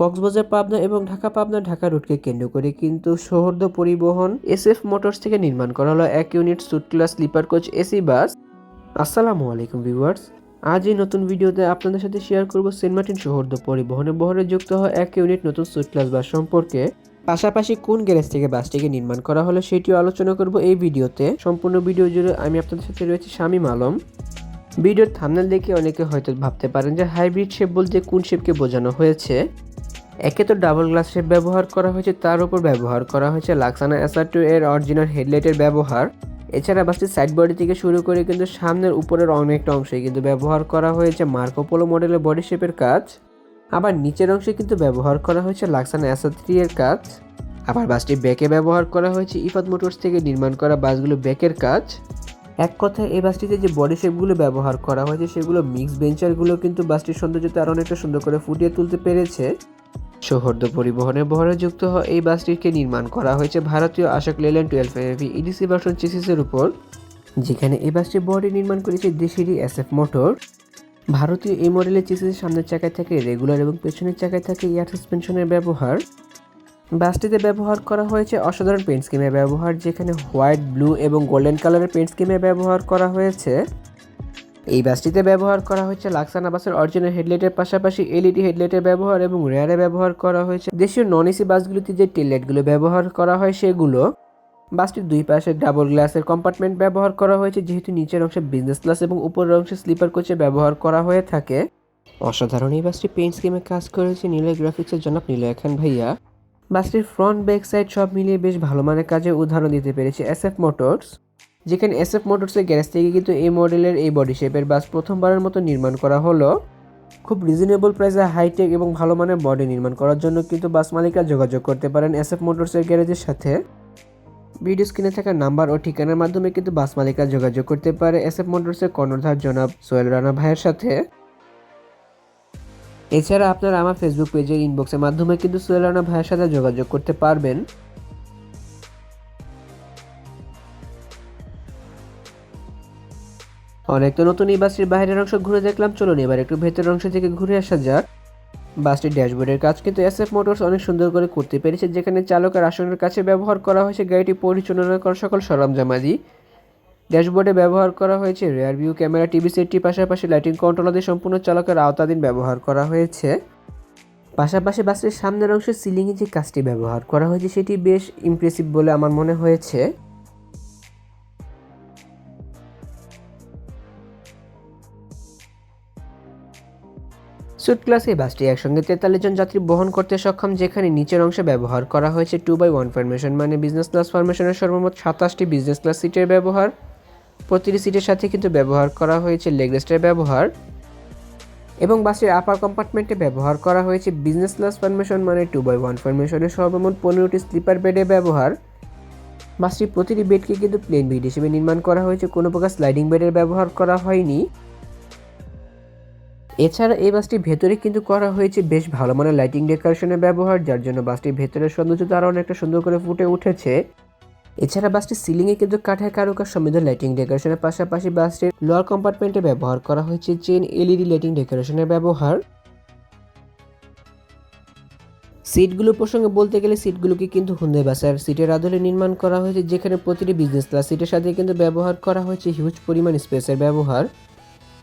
কক্সবাজার, পাবনা এবং ঢাকা, পাবনা, ঢাকা রুটকে কেন্দ্র করে কিন্তু সৌহার্দ্য পরিবহন এসএফ মোটরস থেকে নির্মাণ করা হলো। এক unit suit class sleeper coach, AC, bus. আসসালামু আলাইকুম ভিউয়ার্স। আজ এই নতুন ভিডিওতে আপনাদের সাথে শেয়ার করব সেন্ট মার্টিন সৌহার্দ্য পরিবহনে বহরে যুক্ত হওয়া এক ইউনিট নতুন সুট ক্লাস বাস সম্পর্কে। পাশাপাশি কোন গ্যারেজ থেকে বাসটিকে নির্মাণ করা হলো সেটিও আলোচনা করব এই ভিডিওতে। সম্পূর্ণ ভিডিও জুড়ে আমি আপনাদের সাথে রয়েছে শামীম আলম। ভিডিওর থামনেল দেখে অনেকে হয়তো ভাবতে পারেন যে হাইব্রিড শেপ বলতে কোন শেপকে বোঝানো হয়েছে। একে তো ডাবল গ্লাস শেপ ব্যবহার করা হয়েছে, তার উপর ব্যবহার করা হয়েছে লাক্সানা এসআর টু এর অরিজিনাল হেডলাইটের ব্যবহার। এছাড়া বাসটির সাইড বডি থেকে শুরু করে কিন্তু সামনের উপরের অনেকটা অংশে কিন্তু ব্যবহার করা হয়েছে মার্কোপোলো মডেলের বডি শেপের কাজ। আবার নিচের অংশে কিন্তু ব্যবহার করা হয়েছে লাক্সানা এসআর থ্রি এর কাজ। আবার বাসটি ব্যাকে ব্যবহার করা হয়েছে ইফাত মোটরস থেকে নির্মাণ করা বাসগুলো ব্যাকের কাজ। এক কথায় এই বাসটিতে যে বডি শেপগুলো ব্যবহার করা হয়েছে, সেগুলো মিক্স বেঞ্চারগুলো কিন্তু বাসটির সৌন্দর্যতা আরও অনেকটা সুন্দর করে ফুটিয়ে তুলতে পেরেছে। সৌহার্দ্য পরিবহনের বহরে যুক্ত হওয়া এই বাসটিকে নির্মাণ করা হয়েছে ভারতীয় Ashok Leyland twelve AV EDC version চিসিসের উপর, যেখানে এই বাসটির বডি নির্মাণ করেছে দেশেরই এসএফ মোটর ভারতীয় এই মডেলের চিসিসের সামনের চাকায় থাকে রেগুলার এবং পেছনের চাকায় থাকে এয়ার সাসপেনশনের ব্যবহার। বাসটিতে ব্যবহার করা হয়েছে অসাধারণ পেন্ট স্কিমের ব্যবহার, যেখানে হোয়াইট ব্লু এবং গোল্ডেন কালারের পেন্ট স্কিমের ব্যবহার করা হয়েছে। এই বাসটিতে ব্যবহার করা হয়েছে লাক্সানা বাসের অরিজিনাল হেডলাইটের পাশাপাশি এলইডি হেডলাইটের ব্যবহার এবং রেয়ারে ব্যবহার করা হয়েছে। দেশীয় নন এসি বাসগুলিতে যে টেললাইটগুলো ব্যবহার করা হয় সেগুলো বাসটির দুই পাশে ডাবল গ্লাসের কম্পার্টমেন্ট ব্যবহার করা হয়েছে, যেহেতু নিচের অংশে বিজনেস ক্লাস এবং উপরের অংশে স্লিপার কোচে ব্যবহার করা হয়ে থাকে। অসাধারণ এই বাসটি পেন্ট স্কিমে কাজ করেছে নীলয় গ্রাফিক্সের জনক নীলয় খান ভাইয়া। বাসটির ফ্রন্ট ব্যাক সাইড সব মিলিয়ে বেশ ভালো মানের কাজে উদাহরণ দিতে পেরেছে এস এফ মোটরস যেখানে এসএফ মোটরসের গ্যারেজ থেকে কিন্তু এই মডেলের এই বডি শেপের বাস প্রথমবারের মতো নির্মাণ করা হলো। খুব রিজনেবল প্রাইসে হাইটেক এবং ভালো মানের বডি নির্মাণ করার জন্য কিন্তু বাস মালিকরা যোগাযোগ করতে পারেন এসএফ মোটরসের গ্যারেজের সাথে। ভিডিও স্ক্রিনে থাকা নাম্বার ও ঠিকানার মাধ্যমে কিন্তু বাস মালিকরা যোগাযোগ করতে পারে এসএফ মোটরসের কর্ণধার জনাব সোহেল রানা ভাইয়ের সাথে। এছাড়া আপনারা আমার ফেসবুক পেজের ইনবক্সের মাধ্যমে কিন্তু সোহেল রানা ভাইয়ের সাথে যোগাযোগ করতে পারবেন। অনেক তো নতুন এই বাসটির বাইরের অংশ ঘুরে দেখলাম। চলুন এবার একটু ভেতরের অংশ থেকে ঘুরে আসা যাক। বাসটির ড্যাশবোর্ডের কাজ কিন্তু এসএফ মোটরস অনেক সুন্দর করে করতে পেরেছে, যেখানে চালকের আসনের কাছে ব্যবহার করা হয়েছে গাড়িটি পরিচালনা করা সকল সরঞ্জামাদি। ড্যাশবোর্ডে ব্যবহার করা হয়েছে রেয়ার ভিউ ক্যামেরা টিভি সেটটি পাশাপাশি লাইটিং কন্ট্রোল কন্ট্রোলারদের সম্পূর্ণ চালকের আওতাধীন ব্যবহার করা হয়েছে। পাশাপাশি বাসের সামনের অংশে সিলিংয়ে যে কাজটি ব্যবহার করা হয়েছে, সেটি বেশ ইমপ্রেসিভ বলে আমার মনে হয়েছে। সুট ক্লাসে বাসটি একসঙ্গে তেতাল্লিশ জন যাত্রী বহন করতে সক্ষম, যেখানে নিচের অংশে ব্যবহার করা হয়েছে টু বাই ওয়ান ফরমেশন মানে বিজনেস ক্লাস ফরমেশনের সর্বমোট সাতাশটি বিজনেস ক্লাস সিটের ব্যবহার। প্রতিটি সিটের সাথে কিন্তু ব্যবহার করা হয়েছে লেগ রেস্টের ব্যবহার। এবং বাসের আপার কম্পার্টমেন্টে ব্যবহার করা হয়েছে বিজনেস ক্লাস ফরমেশন মানে টু বাই ওয়ান ফরমেশনের সর্বমোট পনেরোটি স্লিপার বেডের ব্যবহার। বাসটির প্রতিটি বেডকে কিন্তু প্লেন বেড হিসেবে নির্মাণ করা হয়েছে, কোনো প্রকার স্লাইডিং বেডের ব্যবহার করা হয়নি। এছাড়া এই বাসটির ভেতরে কিন্তু করা হয়েছে বেশ ভালো মানের লাইটিং ডেকোরেশনের ব্যবহার, যার জন্য বাসটির ভেতরের সৌন্দর্যতা আরও অনেকটা সুন্দর করে ফুটে উঠেছে। এছাড়া বাসটির সিলিংয়ে কিন্তু কাঠের কারুকার সমৃদ্ধ লাইটিং ডেকোরেশনের পাশাপাশি বাসটির লোয়ার কম্পার্টমেন্টে ব্যবহার করা হয়েছে চেন এলইডি লাইটিং ডেকোরেশনের ব্যবহার। সিটগুলো প্রসঙ্গে বলতে গেলে সিটগুলোকে কিন্তু হুন্দে বাসার সিটের আদলে নির্মাণ করা হয়েছে, যেখানে প্রতিটি বিজনেস ক্লাস সিটের সাথে কিন্তু ব্যবহার করা হয়েছে হিউজ পরিমাণ স্পেসের ব্যবহার।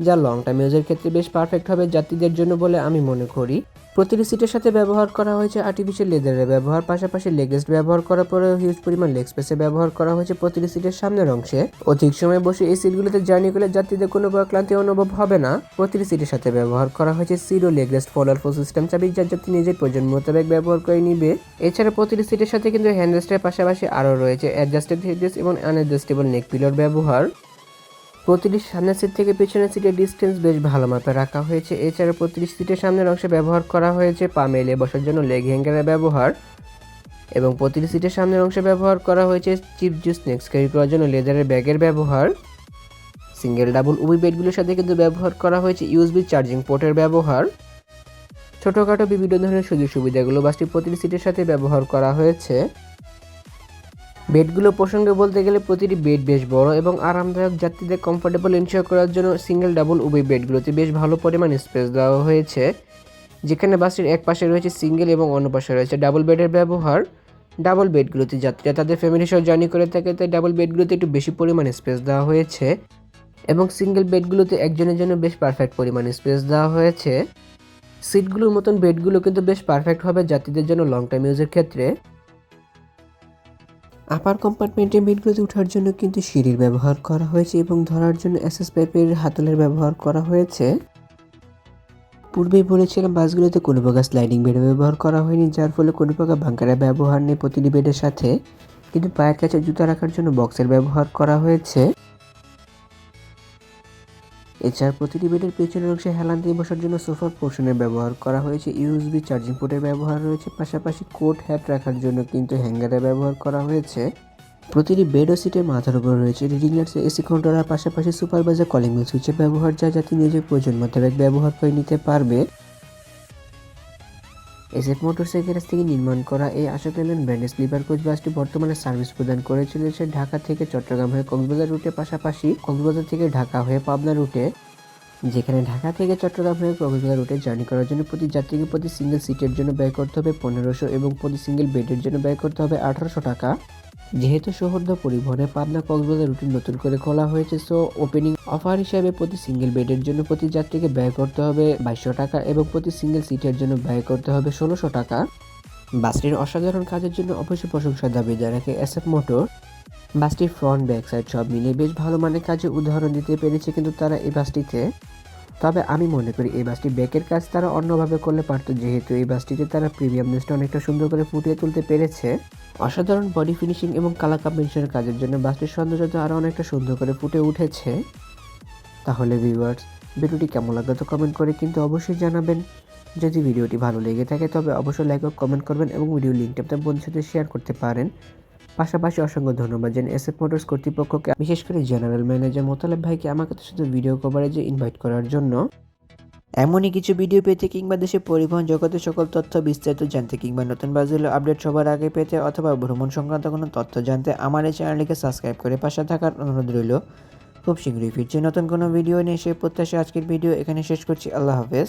যা লং টাইম ইউজের ক্ষেত্রে বেশ পারফেক্ট হবে যাত্রীদের জন্য বলে আমি মনে করি। প্রতিটি সিটের সাথে ব্যবহার করা হয়েছে আর্টিফিশিয়াল লেদারের ব্যবহার, পাশাপাশি লেগেস্ট ব্যবহার করার পরেও হিউজ পরিমাণ লেগ স্পেসে ব্যবহার করা হয়েছে প্রতিটি সিটের সামনের অংশে। অধিক সময় বসে এই সিটগুলোতে জার্নি করলে যাত্রীদের কোনো ক্লান্তি অনুভব হবে না। প্রতিটি সিটের সাথে ব্যবহার করা হয়েছে সিরো লেগ রেস্ট ফলার ফোর সিস্টেম চাবি যার যাত্রী নিজের প্রয়োজন মোতাবেক ব্যবহার করে নিবে। এছাড়া প্রতিটি সিটের সাথে কিন্তু হ্যান্ড রেস্টের পাশাপাশি আরও রয়েছে অ্যাডজাস্টেড হেডরেস্ট এবং আনঅ্যাডজাস্টেবল নেক পিলোর ব্যবহার। প্রতিটি সামনের সিট থেকে পেছনের সিটের ডিস্টেন্স বেশ ভালো মাপে রাখা হয়েছে। এছাড়া প্রতিটি সিটের সামনের অংশে ব্যবহার করা হয়েছে পা মেলে বসার জন্য লেগ হ্যাঙ্গারের ব্যবহার এবং প্রতিটি সিটের সামনের অংশে ব্যবহার করা হয়েছে চিপ জুস স্ন্যাক্স ক্যারি করার জন্য লেদারের ব্যাগের ব্যবহার। সিঙ্গেল ডাবল উবি বেডগুলোর সাথে কিন্তু ব্যবহার করা হয়েছে ইউএসবি চার্জিং পোর্টের ব্যবহার। ছোটোখাটো বিভিন্ন ধরনের সুযোগ সুবিধাগুলো বাসটি প্রতিটি সিটের সাথে ব্যবহার করা হয়েছে। বেডগুলো প্রসঙ্গে বলতে গেলে প্রতিটি বেড বেশ বড় এবং আরামদায়ক। যাত্রীদের কমফোর্টেবল এনশিওর করার জন্য সিঙ্গেল ডাবল উভয় বেডগুলোতে বেশ ভালো পরিমাণ স্পেস দেওয়া হয়েছে। যেখানে বাসটির এক পাশে রয়েছে সিঙ্গেল এবং অন্য পাশে রয়েছে ডাবল বেডের ব্যবহার। ডাবল বেডগুলোতে যাত্রীরা তাদের ফ্যামিলি সহ জার্নি করে থাকে, তাই ডাবল বেডগুলোতে একটু বেশি পরিমাণে স্পেস দেওয়া হয়েছে এবং সিঙ্গেল বেডগুলোতে একজনের জন্য বেশ পারফেক্ট পরিমাণে স্পেস দেওয়া হয়েছে। সিটগুলোর মতন বেডগুলো কিন্তু বেশ পারফেক্ট হবে যাত্রীদের জন্য লং টাইম ইউজের ক্ষেত্রে। আপার কম্পার্টমেন্টে বেডগুলোতে ওঠার জন্য কিন্তু সিঁড়ির ব্যবহার করা হয়েছে এবং ধরার জন্য অ্যাসেস পাইপের হাতলের ব্যবহার করা হয়েছে। পূর্বেই বলেছিলাম, বাসগুলোতে কোনো প্রকার স্লাইডিং বেড ব্যবহার করা হয়নি, যার ফলে কোনো প্রকার বাঙ্কারের ব্যবহার নেই প্রতিটি বেডের সাথে। কিন্তু পায়ের কাছে জুতা রাখার জন্য বক্সের ব্যবহার করা হয়েছে। এছাড়া প্রতিটি বেডের পেছনের অংশে হেলান দিয়ে বসার জন্য সোফা পোর্শনের ব্যবহার করা হয়েছে ইউএসবি চার্জিং পোর্টের ব্যবহার রয়েছে, পাশাপাশি কোট হ্যাট রাখার জন্য কিন্তু হ্যাঙ্গারের ব্যবহার করা হয়েছে। প্রতিটি বেড ও সিটের মাথার উপর রয়েছে রিডিং লাইটস, এসি কন্ট্রোলার পাশাপাশি সুপারভাইজার কলিং সুইচের ব্যবহার, যা যাতে নিজের প্রয়োজন মোতাবেক ব্যবহার করে নিতে পারবে। এসএফ মোটরসের গ্যারেজ থেকে নির্মাণ করা এই আশোক লেল্যান্ড ব্র্যান্ডের স্লিপার কোচ বাসটি বর্তমানে সার্ভিস প্রদান করে চলেছে ঢাকা থেকে চট্টগ্রাম হয়ে কক্সবাজার রুটের পাশাপাশি কক্সবাজার থেকে ঢাকা হয়ে পাবনা রুটে, যেখানে ঢাকা থেকে চট্টগ্রাম হয়ে কক্সবাজার রুটে জার্নি করার জন্য প্রতি যাত্রীকে প্রতি সিঙ্গেল সিটের জন্য ব্যয় করতে হবে পনেরোশো এবং প্রতি সিঙ্গেল বেডের জন্য ব্যয় করতে হবে আঠারোশো টাকা। যেহেতু সৌহর্দ্য পরিবহনে পাবনা কক্সবাজার রুটিন নতুন করে খোলা হয়েছে সো ওপেনিং অফার হিসাবে প্রতি সিঙ্গেল বেডের জন্য প্রতি যাত্রীকে ব্যয় করতে হবে বাইশশো টাকা এবং প্রতি সিঙ্গেল সিটের জন্য ব্যয় করতে হবে ষোলোশো টাকা। বাসটির অসাধারণ কাজের জন্য অবশ্যই প্রশংসার দাবি রাখে এসএফ মোটর বাসটির ফ্রন্ট ব্যাক সাইড সব মিলিয়ে বেশ ভালো মানের কাজের উদাহরণ দিতে পেরেছে কিন্তু তারা এই বাসটিতে। তবে আমি মনে করি এই বাসটি ব্যাকের কাজ তারা অন্যভাবে করলে পারত, যেহেতু এই বাসটিতে তারা প্রিমিয়াম প্রিমিয়ামনেসটা অনেকটা সুন্দর করে ফুটিয়ে তুলতে পেরেছে। অসাধারণ বডি ফিনিশিং এবং কালার কম্বিনেশনের কাজের জন্য বাসটির সৌন্দর্যতা আরও অনেকটা সুন্দর করে ফুটে উঠেছে। তাহলে ভিউয়ার্স, ভিডিওটি কেমন লাগল তো কমেন্ট করে কিন্তু অবশ্যই জানাবেন। যদি ভিডিওটি ভালো লেগে থাকে তবে অবশ্যই লাইক ও কমেন্ট করবেন এবং ভিডিও লিঙ্কটা আপনার বন্ধুর সাথে শেয়ার করতে পারেন। পাশাপাশি অসংখ্য ধন্যবাদ জানাই এসএফ মোটরস কর্তৃপক্ষকে, বিশেষ করে জেনারেল ম্যানেজার মোতালেব ভাইকে আমাকে তো শুধু ভিডিও কভারেজে ইনভাইট করার জন্য। এমনই কিছু ভিডিও পেতে কিংবা দেশের পরিবহন জগতের সকল তথ্য বিস্তারিত জানতে কিংবা নতুন বাজুল আপডেট সবার আগে পেতে অথবা ভ্রমণ সংক্রান্ত কোনো তথ্য জানতে আমার এই চ্যানেলটিকে সাবস্ক্রাইব করে পাশে থাকার অনুরোধ রইল। খুব শীঘ্রই ফিরছে নতুন কোনো ভিডিও নিয়ে সে প্রত্যাশা আজকের ভিডিও এখানে শেষ করছি। আল্লাহ হাফেজ।